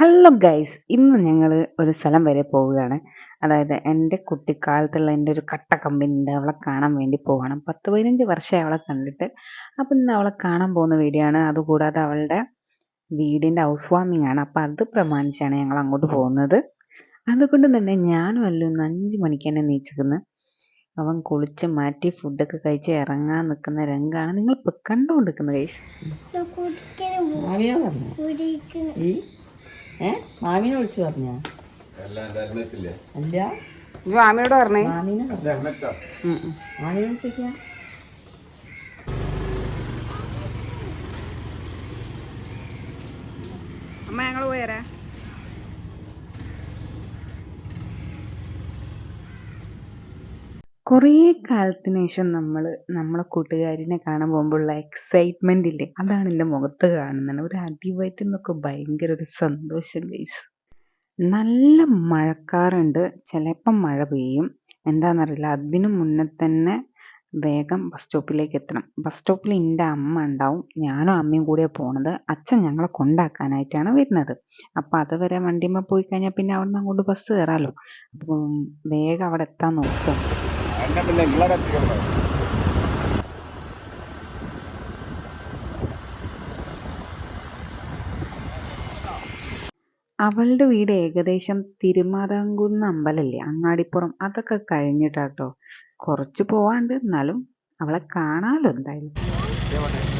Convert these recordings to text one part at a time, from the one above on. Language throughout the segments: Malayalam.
ഹലോ ഗൈസ് ഇന്ന് ഞങ്ങൾ ഒരു സ്ഥലം വരെ പോവുകയാണ്. അതായത് എന്റെ കുട്ടിക്കാലത്തുള്ള എന്റെ ഒരു കട്ട കമ്പനിന്റെ അവളെ കാണാൻ വേണ്ടി പോവാണ്. പത്ത് പതിനഞ്ച് വർഷമായി അവളെ കണ്ടിട്ട്. അപ്പം ഇന്ന് അവളെ കാണാൻ പോകുന്ന വീഡിയോ ആണ്. അതുകൂടാതെ അവളുടെ വീടിന്റെ ഹൗസ് വാമിംഗ് ആണ്. അപ്പം അത് പ്രമാണിച്ചാണ് ഞങ്ങൾ അങ്ങോട്ട് പോകുന്നത്. അതുകൊണ്ട് തന്നെ ഞാനും അല്ല ഒന്ന് അഞ്ച് മണിക്ക് തന്നെ നീച്ചിരിക്കുന്നു അവൻ കുളിച്ച് മാറ്റി ഫുഡൊക്കെ കഴിച്ച് ഇറങ്ങാൻ നിൽക്കുന്ന രംഗാണ്. നിങ്ങൾ ഇപ്പം കണ്ടുകൊണ്ടിരിക്കുന്നത് ഗൈസ് ഏ? മാമിനെ വിളിച്ചു പറഞ്ഞ? അല്ല മാമിയോട് പറഞ്ഞേ. മാമിനെ മാമിനെ വിളിച്ചോക്കിയാ അമ്മ ഞങ്ങൾ പോയരാ കുറേ കാലത്തിന് ശേഷം നമ്മൾ നമ്മളെ കൂട്ടുകാരിനെ കാണാൻ പോകുമ്പോഴുള്ള എക്സൈറ്റ്മെന്റ് ഇല്ലേ? അതാണ് എന്റെ മുഖത്ത് കാണുന്നത്. ഒരു അടിവയറ്റിൽ നിന്നൊക്കെ ഭയങ്കര ഒരു സന്തോഷം ഗൈസ് നല്ല മഴക്കാറുണ്ട്. ചിലപ്പം മഴ പെയ്യും. എന്താണെന്നറിയില്ല അതിനു മുന്നേ തന്നെ വേഗം ബസ് സ്റ്റോപ്പിലേക്ക് എത്തണം. ബസ് സ്റ്റോപ്പിൽ എന്റെ അമ്മ ഉണ്ടാവും. ഞാനും അമ്മയും കൂടിയാണ് പോണത്. അച്ഛൻ ഞങ്ങളെ കൊണ്ടാക്കാനായിട്ടാണ് വരുന്നത്. അപ്പം അതുവരെ വണ്ടിമ്മ പോയി കഴിഞ്ഞാൽ പിന്നെ അവിടെ നിന്ന് അങ്ങോട്ട് ബസ് കയറാമല്ലോ അപ്പം വേഗം അവിടെ എത്താൻ നോക്കുക. അവളുടെ വീട് ഏകദേശം തിരുമാതാംകുന്ന് അമ്പലല്ലേ അങ്ങാടിപ്പുറം. അതൊക്കെ കഴിഞ്ഞിട്ടാട്ടോ. കുറച്ച് പോവാണ്ട് എന്നാലും അവളെ കാണാലോ എന്തായാലും.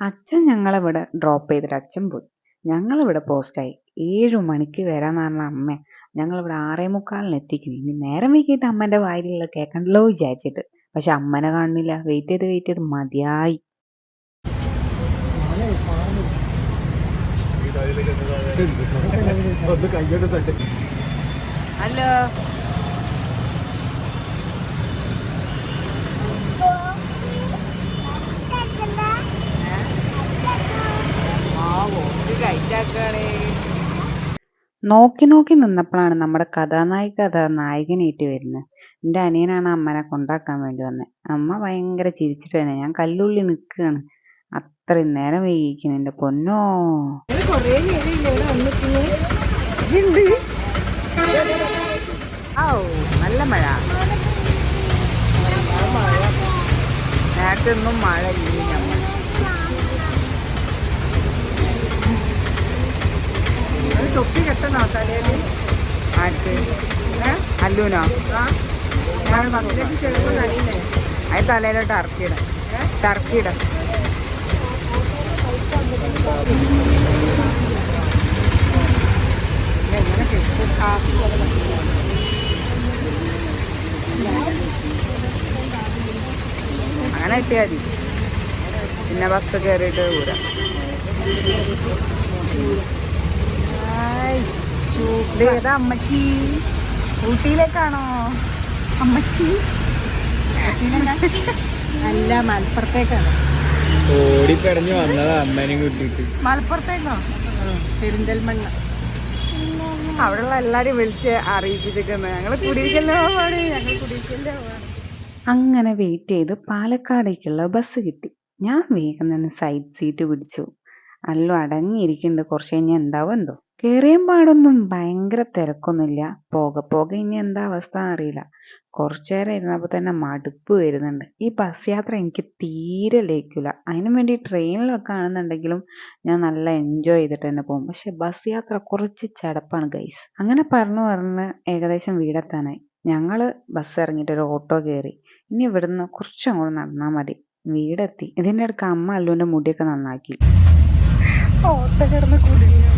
അച്ഛൻ ഞങ്ങളിവിടെ ഡ്രോപ്പ് ചെയ്തിട്ട് അച്ഛൻ പോയി. ഞങ്ങളിവിടെ പോസ്റ്റായി ഏഴു മണിക്ക് വരാന്ന് പറഞ്ഞ അമ്മ ഞങ്ങളിവിടെ ആറേ മുക്കാലിന് എത്തിക്കുന്നു. ഇനി നേരം വൈകിട്ട് അമ്മേന്റെ വായിലുള്ള കേൾക്കണ്ടല്ലോ വിചാരിച്ചിട്ട്. പക്ഷെ അമ്മനെ കാണുന്നില്ല. വെയിറ്റ് ചെയ്ത് വെയിറ്റ് ചെയ്ത് മതിയായി. ഹലോ. നോക്കി നോക്കി നിന്നപ്പോഴാണ് നമ്മുടെ കഥാനായിക അതാ നായകനായിട്ട് വരുന്നത്. എന്റെ അനിയനാണ് അമ്മനെ കൊണ്ടാക്കാൻ വേണ്ടി വന്നത് അമ്മ ഭയങ്കര ചിരിച്ചിട്ട് തന്നെ ഞാൻ കല്ലുള്ളി നിൽക്കുകയാണ്. അത്രയും നേരം വൈകിക്കുന്നു എന്റെ പൊന്നോ. നല്ല മഴ. നേരത്തൊന്നും മഴ ഇല്ല ആർക്ക്? അല്ലൂനോ? അത് തലയിലോട്ട് ഇറക്കിയിടാം. ടർക്കിയിടാം എങ്ങനെ കെട്ടും? അങ്ങനെ കിട്ടിയാൽ മതി. പിന്നെ ബസ് കയറിയിട്ട് കൂരാം ഏതാ അമ്മച്ചി ഊട്ടിയിലേക്കാണോ? അമ്മച്ചി. അല്ല മലപ്പുറത്തേക്കാണ്. ഓടിപ്പടഞ്ഞു വന്നതാ അമ്മേനെയും കൂട്ടിയിട്ട്. മലപ്പുറത്തേക്കോ? പെരിന്തൽമണ്ണ. അവിടെയുള്ള എല്ലാരും വിളിച്ച് അറിയിച്ചിരിക്കുന്നത് ഞങ്ങൾ കുടിക്കല്ലോ പോവാണ്. ഞങ്ങൾ കുടിയിരിക്കലോ പോവാണ്. അങ്ങനെ വെയിറ്റ് ചെയ്ത് പാലക്കാടേക്കുള്ള ബസ് കിട്ടി. ഞാൻ വേഗം തന്നെ സൈഡ് സീറ്റ് പിടിച്ചു. അല്ലോ അടങ്ങിയിരിക്കുന്നുണ്ട് കുറച്ച് കഴിഞ്ഞാൽ എന്താവും എന്തോ? കേറിയും പാടൊന്നും ഭയങ്കര തിരക്കൊന്നുമില്ല. പോക പോക ഇനി എന്താ അവസ്ഥ അറിയില്ല കുറച്ചു നേരം ഇരുന്നപ്പോൾ തന്നെ മടുപ്പ് വരുന്നുണ്ട്. ഈ ബസ് യാത്ര എനിക്ക് തീരെ ലയിക്കില്ല അതിനു വേണ്ടി ട്രെയിനിലൊക്കെ ആണെന്നുണ്ടെങ്കിലും ഞാൻ നല്ല എൻജോയ് ചെയ്തിട്ട് തന്നെ പോകും. പക്ഷെ ബസ് യാത്ര കുറച്ച് ചടപ്പാണ് ഗൈസ് അങ്ങനെ പറഞ്ഞു പറഞ്ഞ് ഏകദേശം വീടെത്താനായി. ഞങ്ങൾ ബസ് ഇറങ്ങിയിട്ട് ഒരു ഓട്ടോ കയറി ഇനി ഇവിടുന്ന് കുറച്ചങ്ങോട്ട് നടന്നാൽ മതി. വീടെത്തി. ഇതിന്റെ അടുക്ക് അമ്മ അല്ലുവിന്റെ മുടിയൊക്കെ നന്നാക്കി. ഓട്ടോ കിടന്ന് കുടുങ്ങി.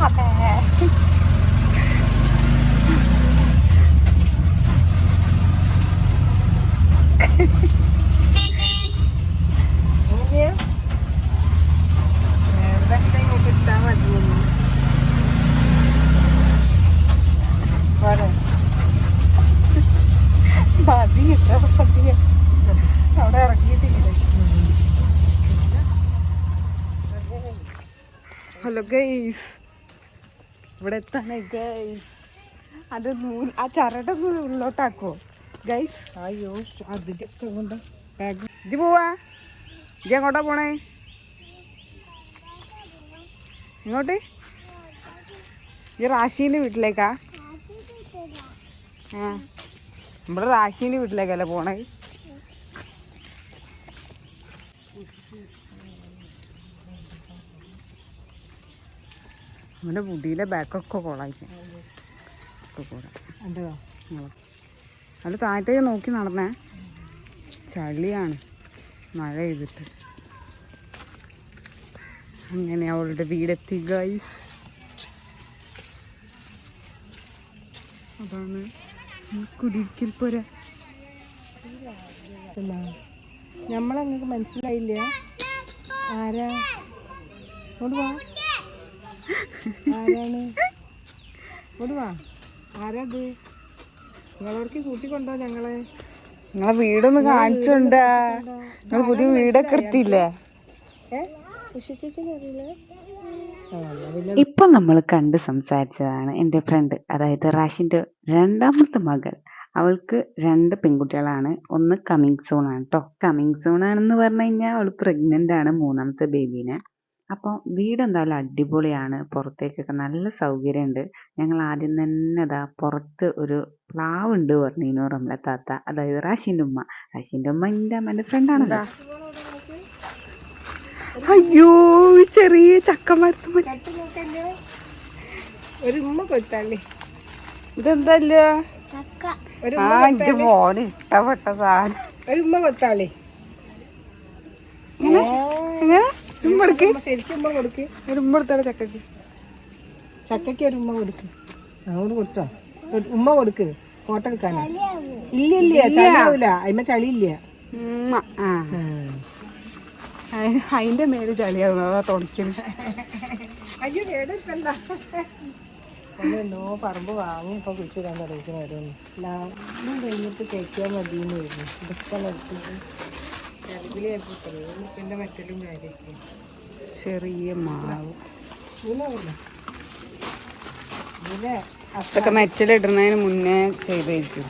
ഓട്ടോ കിടന്ന് ഇട്ടാൽ മതിയൊന്നും മതി എത്ര മതി അവിടെ ഇറങ്ങിയിട്ടില്ല ഹലോ ഗൈസ് ഇവിടെ എത്താണ് ഗൈസ് അത് നൂൽ ആ ചരടൊന്ന് ഉള്ളോട്ടാക്കോ. ഗൈസ് അയ്യോ അതിന്റെ കൊണ്ട്? ബാഗ് ഇജ്ജ് പോവാ. ഇജ്ജ് എങ്ങോട്ടാ പോണേ? ഇങ്ങോട്ട്. ഈ റാഷീന്റെ വീട്ടിലേക്കാ? ആ. നമ്മുടെ റാഷീന്റെ വീട്ടിലേക്കല്ലേ പോണേ? അവന്റെ മുടിയിലെ ബാക്കൊക്കെ കൊളായിരിക്കും കൂടെ അത് താഴത്തേക്ക് നോക്കി നടന്നേ. ചളിയാണ് മഴ ചെയ്തിട്ട് അങ്ങനെ അവളുടെ വീടെത്തി ഗൈസ് അതാണ് ഈ കുടിയിരിക്കൽ പോരാ. നമ്മളങ്ങക്ക് മനസ്സിലായില്ല? ആരാ? കൊണ്ട് ആരാണ്? കൊടുവാ വാ ആരാ ഇത് നിങ്ങളവർക്ക് കൂട്ടിക്കൊണ്ടോ ഞങ്ങളെ? നിങ്ങളെ വീടൊന്ന് കാണിച്ചുണ്ടാ. നിങ്ങൾ പുതിയ വീടൊക്കെ എടുത്തില്ലേ? ഇപ്പൊ നമ്മൾ കണ്ട് സംസാരിച്ചതാണ് എന്റെ ഫ്രണ്ട് അതായത് റാഷിന്റെ രണ്ടാമത്തെ മകൾ. അവൾക്ക് രണ്ട് പെൺകുട്ടികളാണ്. ഒന്ന് കമ്മിങ് സോൺ ആണ് കേട്ടോ കമ്മിങ് സോൺ ആണെന്ന് പറഞ്ഞു കഴിഞ്ഞാൽ അവൾ പ്രഗ്നന്റ് ആണ് മൂന്നാമത്തെ ബേബീനെ അപ്പോൾ വീട് എന്തായാലും അടിപൊളിയാണ്. പുറത്തേക്കൊക്കെ നല്ല സൗകര്യമുണ്ട് ഞങ്ങൾ ആദ്യം തന്നെ അതാ പുറത്ത് ഒരു പ്ലാവ് ഉണ്ട് പറഞ്ഞു റംല താത്ത. അതായത് റാഷിന്റെ ഉമ്മ. റാഷിന്റെ ഉമ്മ എന്റെ അമ്മേന്റെ ഫ്രണ്ടാണ് അയ്യോ ചെറിയ ചക്കമരത്ത് ഒരു ഉമ്മ കൊടുത്താളേ ഇതെന്തല്ല ഒരു ആ എന്റെ മോന് ഇഷ്ടപ്പെട്ട സാധനം. ഒരു ഉമ്മ കൊത്താളി എങ്ങനെ? ഉമ്മ ശരിക്കും ഉമ്മ കൊടുക്ക്. ഒരു ഉമ്മടുത്തോടെ ചക്കക്ക്? ചക്കയ്ക്ക് ഒരു ഉമ്മ കൊടുക്ക്. അങ്ങോട്ട് കൊടുത്തോ. ഉമ്മ കൊടുക്ക്. ഫോട്ടോ എടുക്കാനാ? ഇല്ല ഇല്ല. ചളിയാവൂല. അതിമ്മ ചളിയില്ല. ഉമ്മ. അതിന്റെ മേൽ ചളിയാവും. അതാ തുടയ്ക്കൽ അയ്യോ എന്നോ പറമ്പ് വാങ്ങി ഇപ്പൊ കുഴിച്ചിടാൻ തുടങ്ങിക്കുന്ന ഓരോന്ന്. ലാഭം കഴിഞ്ഞിട്ട് കേൾക്കാൻ മതിയെന്ന് വരുന്നു ഇതൊക്കെ നടത്തിയിട്ട് ചെറിയ മാവ്. അതൊക്കെ മെച്ചലിടുന്നതിന് മുന്നേ ചെയ്തേക്കും.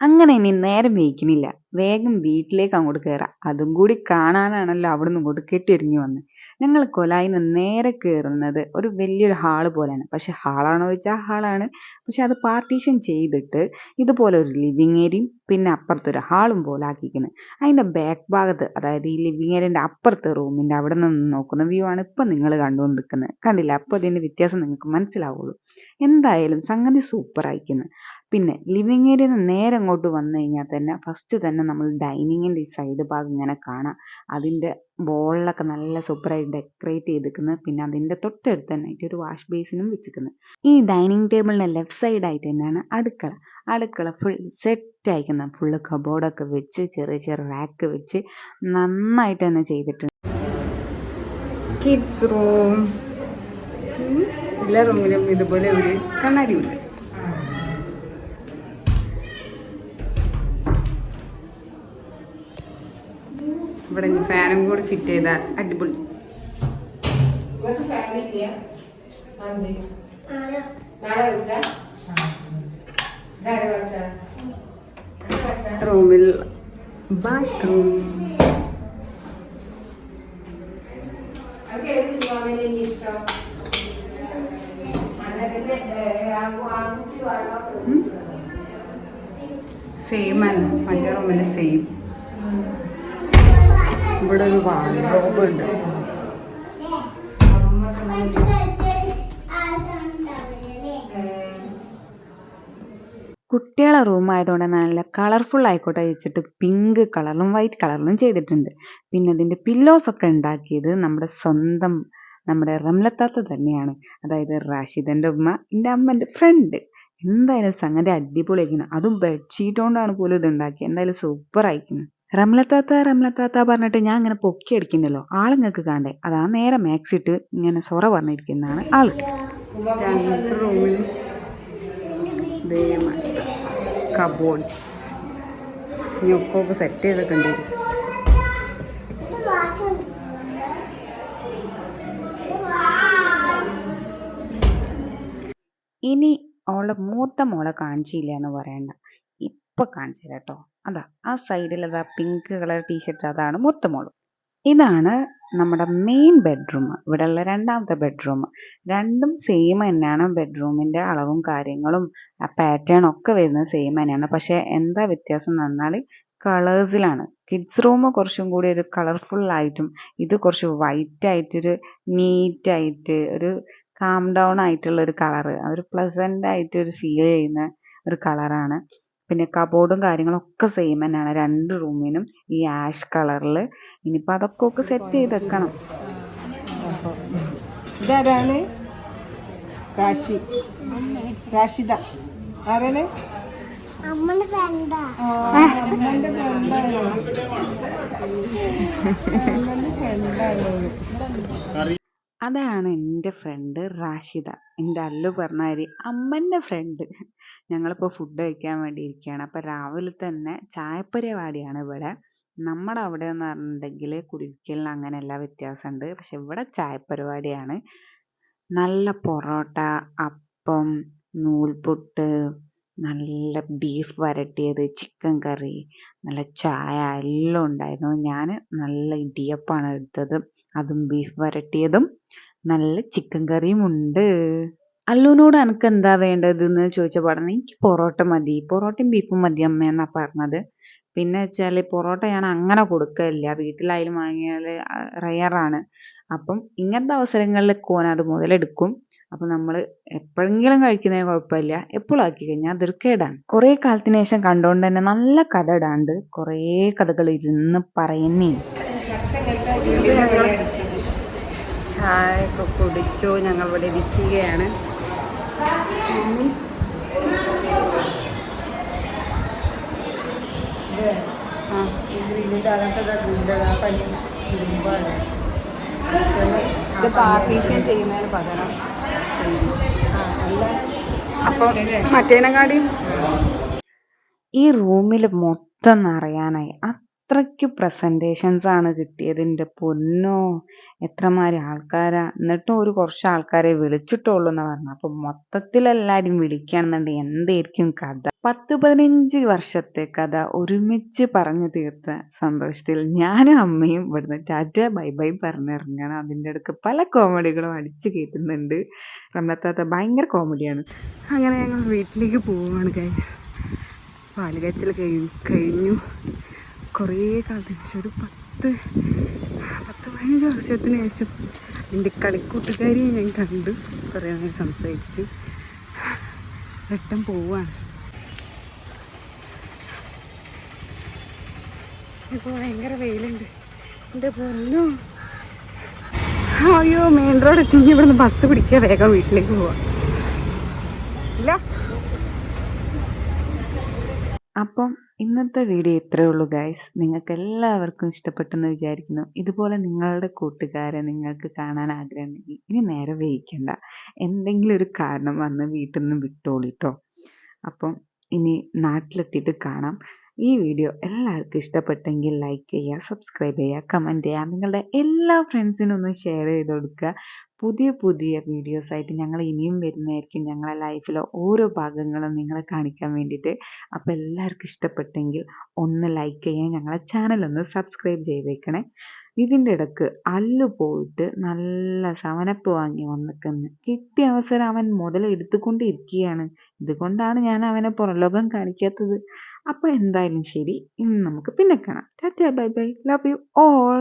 അങ്ങനെ ഇനി നേരം വൈക്കണില്ല വേഗം വീട്ടിലേക്ക് അങ്ങോട്ട് കയറാം അതും കൂടി കാണാനാണല്ലോ അവിടെ നിന്ന് ഇങ്ങോട്ട് കെട്ടിയൊരുങ്ങി വന്ന്. ഞങ്ങൾ കൊലായിന്ന് നേരെ കയറുന്നത് ഒരു വലിയൊരു ഹാൾ പോലെയാണ്. പക്ഷെ ഹാളാണോ ചോദിച്ചാൽ ഹാളാണ് പക്ഷെ അത് പാർട്ടീഷൻ ചെയ്തിട്ട് ഇതുപോലെ ഒരു ലിവിങ് ഏരിയയും പിന്നെ അപ്പുറത്തൊരു ഹാളും പോലെ ആക്കിക്കുന്നത് അതിന്റെ ബാക്ക് ഭാഗത്ത് അതായത് ഈ ലിവിങ് ഏരിയന്റെ അപ്പുറത്തെ റൂമിന്റെ അവിടെ നിന്ന് നോക്കുന്ന വ്യൂ ആണ് ഇപ്പം നിങ്ങൾ കണ്ടുകൊണ്ടിരിക്കുന്നത് കണ്ടില്ല? അപ്പോൾ അതിന്റെ വ്യത്യാസം നിങ്ങൾക്ക് മനസ്സിലാവുള്ളൂ. എന്തായാലും സംഗതി സൂപ്പർ ആയിരിക്കുന്നു. പിന്നെ ലിവിങ് ഏരിയ നേരെ അങ്ങോട്ട് വന്നു കഴിഞ്ഞാൽ തന്നെ ഫസ്റ്റ് തന്നെ നമ്മൾ ഡൈനിങ്ങിന്റെ ഈ സൈഡ് ഭാഗം ഇങ്ങനെ കാണാം. അതിന്റെ ബോളിലൊക്കെ നല്ല സൂപ്പറായി ഡെക്കറേറ്റ് ചെയ്തിരിക്കുന്നത്. പിന്നെ അതിന്റെ തൊട്ടടുത്ത് തന്നെ ഒരു വാഷ് ബേസിനും വെച്ചിരിക്കുന്നത്. ഈ ഡൈനിങ് ടേബിളിന്റെ ലെഫ്റ്റ് സൈഡായിട്ട് തന്നെയാണ് അടുക്കള. അടുക്കള ഫുൾ സെറ്റ് അയക്കുന്നത് ഫുള്ള് കബോർഡൊക്കെ വെച്ച് ചെറിയ ചെറിയ റാക്ക് വെച്ച് നന്നായിട്ട് തന്നെ ചെയ്തിട്ടുണ്ട്. കിഡ്സ് റൂം എല്ലാ റൂമിലും ഇതുപോലെ ഒരു കണ്ണാടി ഇവിടെ ഫാനും കൂടി ഫിറ്റ് ചെയ്ത അടിപൊളി. റൂമിൽ ബാത്റൂം സെയിം ആണ് മറ്റേ റൂമിൽ സെയിം ഇവിടെ ഒരു വാർഡ്രോബ് ഉണ്ട്. കുട്ടികളെ റൂം ആയതുകൊണ്ട് നല്ല കളർഫുൾ ആയിക്കോട്ടെ വെച്ചിട്ട് പിങ്ക് കളറിലും വൈറ്റ് കളറിലും ചെയ്തിട്ടുണ്ട്. പിന്നെ ഇതിന്റെ പില്ലോസ് ഒക്കെ ഉണ്ടാക്കിയത് നമ്മുടെ സ്വന്തം നമ്മുടെ റംലത്താത്ത തന്നെയാണ്. അതായത് റാഷിദന്റെ ഉമ്മ എന്റെ അമ്മന്റെ ഫ്രണ്ട് എന്തായാലും സംഗതി അടിപൊളിയായിരിക്കുന്നു. അതും ബെഡ്ഷീറ്റ് കൊണ്ടാണ് പോലും ഇത് ഉണ്ടാക്കിയത്. എന്തായാലും സൂപ്പർ ആയിരിക്കുന്നു. റംലത്താത്ത റംലത്താത്ത പറഞ്ഞിട്ട് ഞാൻ ഇങ്ങനെ പൊക്കി അടിക്കുന്നല്ലോ. ആളുങ്ങൾക്ക് കാണണ്ടേ അതാ നേരെ മാക്സ് ഇട്ട് ഇങ്ങനെ സൊറ പറഞ്ഞിരിക്കുന്നതാണ് ആൾ. കബോർഡ്സ്. ഇനി ഒക്കെ സെറ്റ് ചെയ്തിട്ടുണ്ട് ഇനി അവളുടെ മൂത്ത മോളെ കാണിച്ചില്ല എന്ന് പറയണ്ട. ഇപ്പൊ കാണിച്ചു തരാം കേട്ടോ അതാ ആ സൈഡിൽ അതാ പിങ്ക് കളർ ടീഷർട്ട് അതാണ് മൂത്ത ഇതാണ് നമ്മുടെ മെയിൻ ബെഡ്റൂം ഇവിടെയുള്ള രണ്ടാമത്തെ ബെഡ്റൂം രണ്ടും സെയിം തന്നെയാണ് ബെഡ്റൂമിന്റെ അളവും കാര്യങ്ങളും ആ പാറ്റേൺ ഒക്കെ വരുന്നത് സെയിം തന്നെയാണ്. പക്ഷേ എന്താ വ്യത്യാസം എന്ന് പറഞ്ഞാൽ കളേഴ്സിലാണ് കിഡ്സ് റൂം കുറച്ചും കൂടി ഒരു കളർഫുൾ ആയിട്ടും ഇത് കുറച്ച് വൈറ്റ് ആയിട്ടൊരു നീറ്റ് ആയിട്ട് ഒരു കാം ഡൗൺ ആയിട്ടുള്ള ഒരു കളറ് ഒരു പ്ലസന്റ് ആയിട്ട് ഒരു ഫീൽ ചെയ്യുന്ന ഒരു കളറാണ് പിന്നെ കബോർഡും കാര്യങ്ങളും ഒക്കെ സെയിം തന്നെയാണ്. രണ്ട് റൂമിനും ഈ ആഷ് കളറിൽ ഇനിയിപ്പോൾ അതൊക്കെ ഒക്കെ സെറ്റ് ചെയ്ത് വെക്കണം. ഇതാരാണ് റാഷി റാഷിദ ആരാണ്? അമ്മന്റെ ഫ്രണ്ടാ അമ്മന്റെ ഫ്രണ്ടാണ് അതാണ് എന്റെ ഫ്രണ്ട് റാഷിദ എന്റെ അല്ലു പറഞ്ഞാൽ അമ്മന്റെ അമ്മന്റെ ഫ്രണ്ട് ഞങ്ങളിപ്പോൾ ഫുഡ് കഴിക്കാൻ വേണ്ടി ഇരിക്കുകയാണ് അപ്പോൾ രാവിലെ തന്നെ ചായപ്പരിപാടിയാണ് ഇവിടെ. നമ്മുടെ അവിടെ എന്ന് പറഞ്ഞിട്ടുണ്ടെങ്കിൽ കുടിക്കലിന് അങ്ങനെയല്ല വ്യത്യാസമുണ്ട്. പക്ഷെ ഇവിടെ ചായപ്പരിപാടിയാണ്. നല്ല പൊറോട്ട അപ്പം നൂൽപുട്ട് നല്ല ബീഫ് വരട്ടിയത് ചിക്കൻ കറി നല്ല ചായ എല്ലാം ഉണ്ടായിരുന്നു. ഞാൻ നല്ല ഇടിയപ്പമാണ് എടുത്തത്. അതും ബീഫ് വരട്ടിയതും നല്ല ചിക്കൻ കറിയും ഉണ്ട്. അല്ലുവിനോട് എനിക്ക് എന്താ വേണ്ടതെന്ന് ചോദിച്ചപ്പോൾ പാടാണ് എനിക്ക് പൊറോട്ട മതി. പൊറോട്ടയും ബീഫും മതി അമ്മ എന്നാ പറഞ്ഞത്. പിന്നെ വെച്ചാൽ പൊറോട്ട ഞാൻ അങ്ങനെ കൊടുക്കലില്ല. വീട്ടിലായാലും വാങ്ങിയാൽ റയറാണ്. അപ്പം ഇങ്ങനത്തെ അവസരങ്ങളിൽ കോൻ അത് മുതലെടുക്കും. അപ്പൊ നമ്മൾ എപ്പോഴെങ്കിലും കഴിക്കുന്നതിന് കുഴപ്പമില്ല. എപ്പോഴും ആക്കി കഴിഞ്ഞാൽ അതൊരു കേടാണ്. കുറേ കാലത്തിന് ശേഷം കണ്ടുകൊണ്ട് തന്നെ നല്ല കഥ ഇടാണ്ട് കുറേ കഥകൾ ഇരുന്ന് പറയുന്നേ ചായ ഒക്കെ കുടിച്ചു ഞങ്ങൾ ഇവിടെ ഇരിക്കുകയാണ് ഇത് പാർട്ടീഷൻ ചെയ്യുന്നതിന് പകരം അപ്പം മറ്റേനെക്കാട്ടിയും ഈ റൂമിൽ മൊത്തം നിറയാനായി. അത്രയ്ക്ക് പ്രസന്റേഷൻസ് ആണ് കിട്ടിയത്. എന്റെ പൊന്നോ എത്രമാതിരി ആൾക്കാരാ. എന്നിട്ടും ഒരു കുറച്ച് ആൾക്കാരെ വിളിച്ചിട്ടുള്ളൂ എന്ന് പറഞ്ഞു അപ്പം മൊത്തത്തിൽ എല്ലാരും വിളിക്കുകയാണെന്നുണ്ടെങ്കിൽ എന്തായിരിക്കും കഥ? പത്ത് പതിനഞ്ച് വർഷത്തെ കഥ ഒരുമിച്ച് പറഞ്ഞു തീർത്ത സന്തോഷത്തിൽ ഞാനും അമ്മയും ഇവിടുന്ന് ടാറ്റ ബൈ ബൈ പറഞ്ഞിറങ്ങണം അതിന്റെ അടുക്ക് പല കോമഡികളും അടിച്ചു കയറ്റുന്നുണ്ട് റംലത്താത്ത ഭയങ്കര കോമഡിയാണ് അങ്ങനെ ഞങ്ങൾ വീട്ടിലേക്ക് പോവുകയാണ് കൈ പാൽ കാച്ചൽ കഴിഞ്ഞു കഴിഞ്ഞു. കുറേ കാലത്തിന് ശേഷം ഒരു പത്ത് പത്ത് പതിനഞ്ച് വർഷത്തിന് ശേഷം എന്റെ കളിക്കൂട്ടുകാരിയെ ഞാൻ കണ്ടു. കുറേ നേരം സംസാരിച്ചു. വെട്ടം പോവാണ്. ഇപ്പോൾ ഭയങ്കര വെയിലുണ്ട്. എന്റെ പൊന്നു അയ്യോ മെയിൻ റോഡ് എത്തി. ഇവിടുന്ന് ബസ് പിടിക്കുക. വേഗം വീട്ടിലേക്ക് പോവാം. ഇല്ല. അപ്പം ഇന്നത്തെ വീഡിയോ ഇത്രയേ ഉള്ളൂ ഗൈസ് നിങ്ങൾക്ക് എല്ലാവർക്കും ഇഷ്ടപ്പെട്ടെന്ന് വിചാരിക്കുന്നു. ഇതുപോലെ നിങ്ങളുടെ കൂട്ടുകാരെ നിങ്ങൾക്ക് കാണാൻ ആഗ്രഹമുണ്ടെങ്കിൽ ഇനി നേരെ വൈകിക്കണ്ട എന്തെങ്കിലും ഒരു കാരണം വന്ന് വീട്ടിൽ നിന്ന് വിട്ടോളിട്ടോ അപ്പം ഇനി നാട്ടിലെത്തിയിട്ട് കാണാം. ഈ വീഡിയോ എല്ലാവർക്കും ഇഷ്ടപ്പെട്ടെങ്കിൽ ലൈക്ക് ചെയ്യുക സബ്സ്ക്രൈബ് ചെയ്യുക കമന്റ് ചെയ്യുക നിങ്ങളുടെ എല്ലാ ഫ്രണ്ട്സിനും ഒന്ന് ഷെയർ ചെയ്ത് കൊടുക്കുക. പുതിയ പുതിയ വീഡിയോസായിട്ട് ഞങ്ങൾ ഇനിയും വരുന്നതായിരിക്കും ഞങ്ങളുടെ ലൈഫിലെ ഓരോ ഭാഗങ്ങളും നിങ്ങളെ കാണിക്കാൻ വേണ്ടിയിട്ട്. അപ്പോൾ എല്ലാവർക്കും ഇഷ്ടപ്പെട്ടെങ്കിൽ ഒന്ന് ലൈക്ക് ചെയ്യാൻ ഞങ്ങളെ ചാനൽ ഒന്ന് സബ്സ്ക്രൈബ് ചെയ്തേക്കണേ. ഇതിന്റെ ഇടയ്ക്ക് അല്ലു പോയിട്ട് നല്ല ശവനപ്പ് വാങ്ങി വന്നിക്കുന്നു കിട്ടിയ അവസരം അവൻ മുതൽ എടുത്തുകൊണ്ടിരിക്കുകയാണ്. ഇതുകൊണ്ടാണ് ഞാൻ അവനെ പുറലോകം കാണിക്കാത്തത്. അപ്പോൾ എന്തായാലും ശരി ഇന്ന് നമുക്ക് പിന്നെ കാണാം. Tata bye bye. Love you all